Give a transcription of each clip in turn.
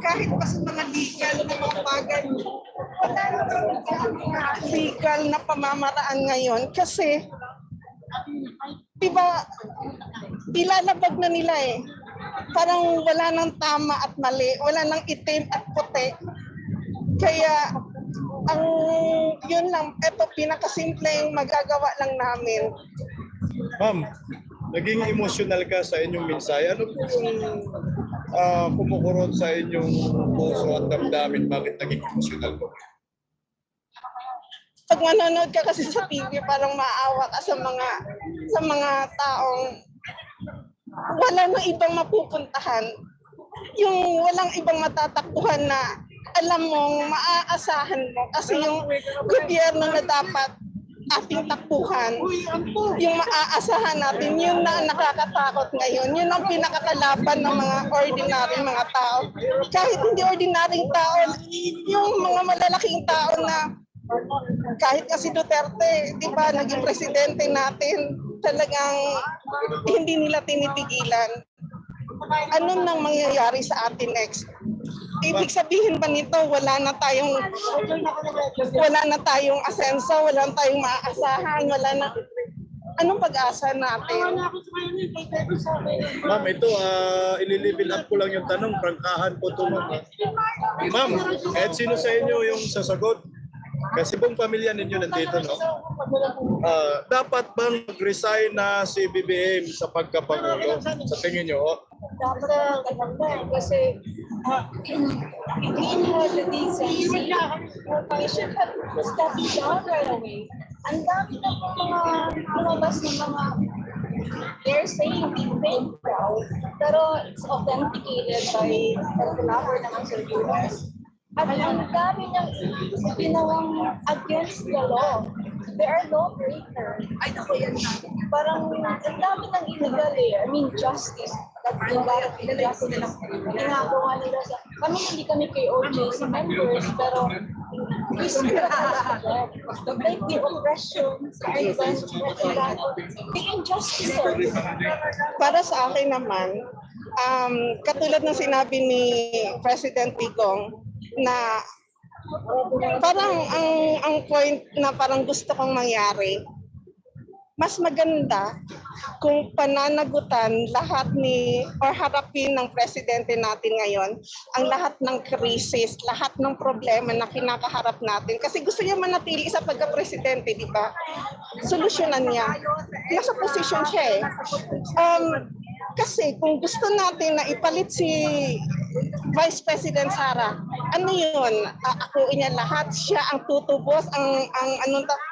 kahit pa sa mga legal na mga bagay, wala mga legal na pamamaraan ngayon kasi diba, ilalabag na nila eh. Parang wala nang tama at mali, wala nang itim at puti. Kaya, ang yun lang, ito pinakasimpleng magagawa lang namin. Ma'am, naging emotional ka sa inyong mensahe. Ano po yung uh, kumukurot sa inyong puso at damdamin? Bakit naging emotional po? Pag manonood ka kasi sa TV, parang maawa ka sa mga sa mga taong wala nang ibang mapupuntahan. Yung walang ibang matatakbuhan na alam mong maaasahan mo kasi yung gobyerno na dapat ating takbuhan, yung maaasahan natin, yun na nakakatakot ngayon. Yun ang pinakakalaban ng mga ordinary mga tao. Kahit hindi ordinaryong tao, yung mga malalaking tao na kahit nga si Duterte, di ba, naging presidente natin, talagang hindi nila tinitigilan. Ano nang mangyayari sa atin next? Ibig sabihin ba nito, wala na tayong wala na tayong asenso, wala na tayong maaasahan, wala na anong pag-asa natin? Ma'am, ito, uh, ililibil up ko lang yung tanong. Prangkahan po ito, ma'am. Ma'am, kahit sino sa inyo yung sasagot? Kasi buong pamilya ninyo nandito, no? Ah, dapat bang mag-resign na si BBM sa pagkapangulo? Sa tingin nyo? oh? dapat maganda kasi uh, had the decency. We should have stepped down right away. Ang dami na po mga lumabas ng mga they're saying we fake proud, pero it's authenticated by the collaborator ng surveillance. At ang dami niyang ginawang against the law. They are lawbreakers. Ay, naku, yan. Parang ang dami ng illegal eh. I mean, justice. Sa... Kami hindi kami kay OJC members, them. Like the. Para sa akin naman, um, katulad ng sinabi ni President Digong na parang ang ang point na parang gusto kong mangyari, mas maganda kung pananagutan lahat ni or harapin ng presidente natin ngayon ang lahat ng krisis, lahat ng problema na kinakaharap natin. Kasi gusto niya manatili sa pagka-presidente, di ba? Solusyonan niya. Nasa posisyon siya eh. Um, kasi kung gusto natin na ipalit si Vice President Sara, ano yun? Aakuin niya lahat. Siya ang tutubos, ang, ang anong ta-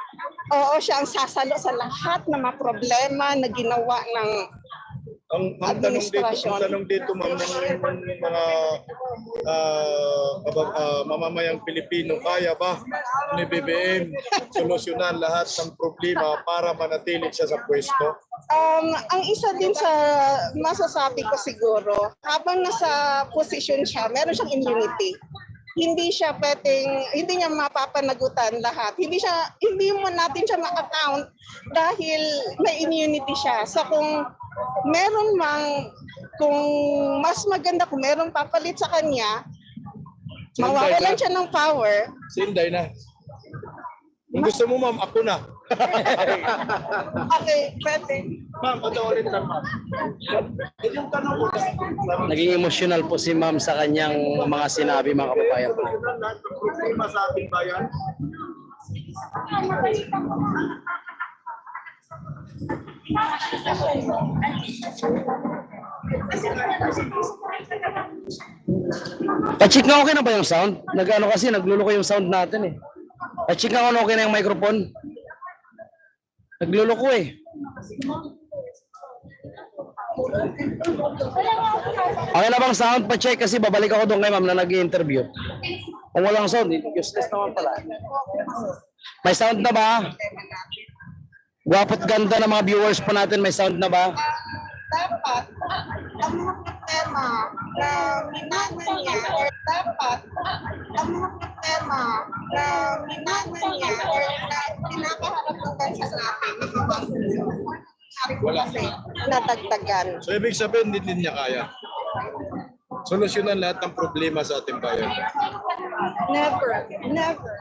Oo, siya ang sasalo sa lahat ng mga problema na ginawa ng Ang, ang tanong dito, ang tanong dito, ma'am, ng mga ah, kaba- ah, mamamayang Pilipino, kaya ba ni BBM solusyonan lahat ng problema para manatili siya sa pwesto? Um, ang isa din sa masasabi ko siguro, habang nasa position siya, meron siyang immunity. Hindi siya pwedeng, hindi niya mapapanagutan lahat. Hindi siya, hindi mo natin siya ma-account dahil may immunity siya. So kung meron mang, kung mas maganda kung meron papalit sa kanya, mawawalan siya ng power, Si Inday na. Kung gusto mo, ma'am, ako na. okay, pwede. Ma'am, ito ulit lang, ma'am. Yung tanong ko, Naging emotional po si ma'am sa kanyang mga sinabi mga kababayan. solusyonan lahat ng problema sa ating bayan. Pa-check nga okay na ba yung sound? Nag-ano kasi, nagluluko yung sound natin eh. Pa-check nga kung okay na yung microphone. Nagluluko eh. Okay na bang sound? Pa-check kasi babalik ako doon kay ma'am na nag-interview. Kung walang sound, useless naman pala. May sound na ba? Gwapo't ganda ng mga viewers po natin, may sound na ba? dapat ang mga problema na minana niya or dapat ang mga problema na minana niya or na pinakaharap ng bansa Wala. kasi nadagdagan. So, ibig sabihin, hindi din niya kaya. solusyonan lahat ng problema sa ating bayan? Never. Never.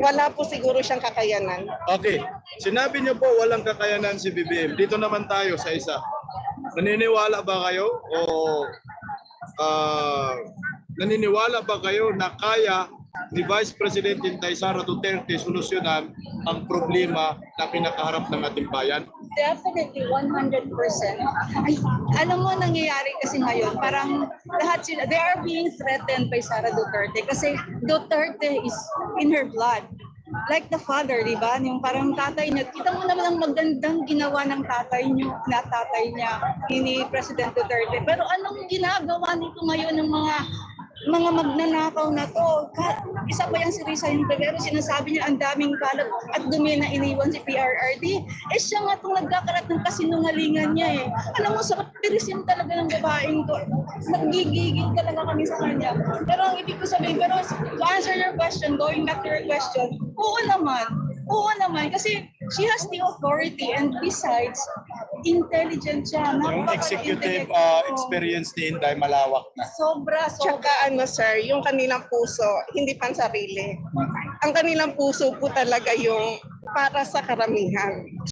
Wala po siguro siyang kakayanan. Okay, sinabi niyo po walang kakayanan si BBM. Dito naman tayo sa isa. Naniniwala ba kayo o ah, naniniwala ba kayo na kaya ni Vice President Inday Sara Duterte solusyonan ang problema na kinakaharap ng ating bayan? Definitely, 100%. Ay, alam mo, nangyayari kasi ngayon, parang lahat sila, they are being threatened by Sara Duterte kasi Duterte is in her blood. Like the father, di ba? Yung parang tatay niya, kita mo naman ang magandang ginawa ng tatay niyo, na tatay niya, ni President Duterte. Pero anong ginagawa nito ngayon ng mga mga magnanakaw na to. Isa pa yung si Risa yung pero sinasabi niya ang daming kalat at dumi na iniwan si PRRD. Eh siya nga itong nagkakalat ng kasinungalingan niya eh. Alam mo, sa kapirisim talaga ng babaeng to. Nagigigil talaga kami sa kanya. Pero ang ibig ko sabihin, pero to answer your question, going back to your question, oo naman. Oo naman. Kasi she has the authority and besides, intelligent siya. Yung napaka- executive Oo. experience ni Inday malawak na. Sobra, sobra. Tsaka ano sir, yung kanilang puso, hindi pansarili. Ang kanilang puso po talaga yung para sa karamihan.